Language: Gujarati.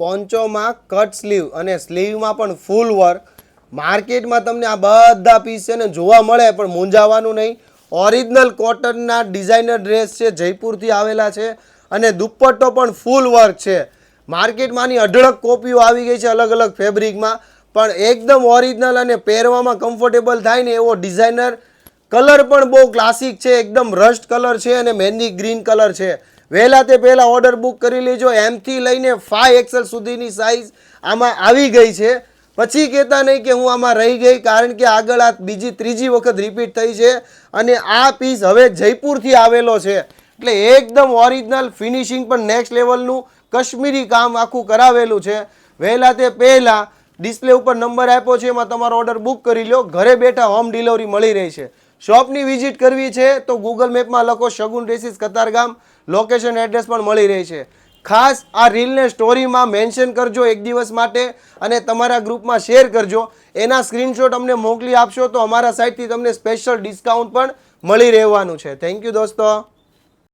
પોન્ચોમાં કટ સ્લીવ અને સ્લીવમાં પણ ફૂલ વર્ક. માર્કેટમાં તમને આ બધા પીસ છે ને જોવા મળે, પણ મૂંઝાવાનું નહીં. ઓરિજિનલ કોટનના ડિઝાઇનર ડ્રેસ છે, જયપુરથી આવેલા છે અને દુપટ્ટો પણ ફૂલ વર્ક છે. માર્કેટમાંની અઢળક કોપીઓ આવી ગઈ છે અલગ અલગ ફેબ્રિકમાં, પણ એકદમ ઓરિજિનલ અને પહેરવામાં કમ્ફર્ટેબલ થાય ને એવો ડિઝાઇનર કલર પણ બહુ ક્લાસિક છે, એકદમ રસ્ટ કલર છે અને મહેંદી ગ્રીન કલર છે. વહેલા તે પહેલાં ઓર્ડર બુક કરી લેજો. એમથી લઈને ફાઈવ એક્સેલ સુધીની સાઇઝ આમાં આવી ગઈ છે. પછી કહેતા નહીં કે હું આમાં રહી ગઈ, કારણ કે આગળ આ બીજી, ત્રીજી વખત રિપીટ થઈ છે અને આ પીસ હવે જયપુરથી આવેલો છે. એટલે એકદમ ઓરિજિનલ ફિનિશિંગ પણ નેક્સ્ટ લેવલનું કશ્મીરી કામ આખું કરાવેલું છે. વહેલા તે પહેલાં ડિસ્પ્લે ઉપર નંબર આપ્યો છે, એમાં તમારો ઓર્ડર બુક કરી લો ઘરે બેઠા હોમ ડિલિવરી મળી રહી છે. શોપની વિઝિટ કરવી છે તો ગૂગલ મેપમાં લખો Shagun dresses Katargam location address પણ મળી રહી છે. ખાસ આ રીલને સ્ટોરીમાં મેન્શન કરજો એક દિવસ માટે અને તમારા ગ્રુપમાં શેર કરજો. એના સ્ક્રીનશોટ અમને મોકલી આપશો તો અમારા સાઇટથી તમને સ્પેશિયલ ડિસ્કાઉન્ટ પણ મળી રહેવાનું છે. થેન્ક યુ દોસ્તો.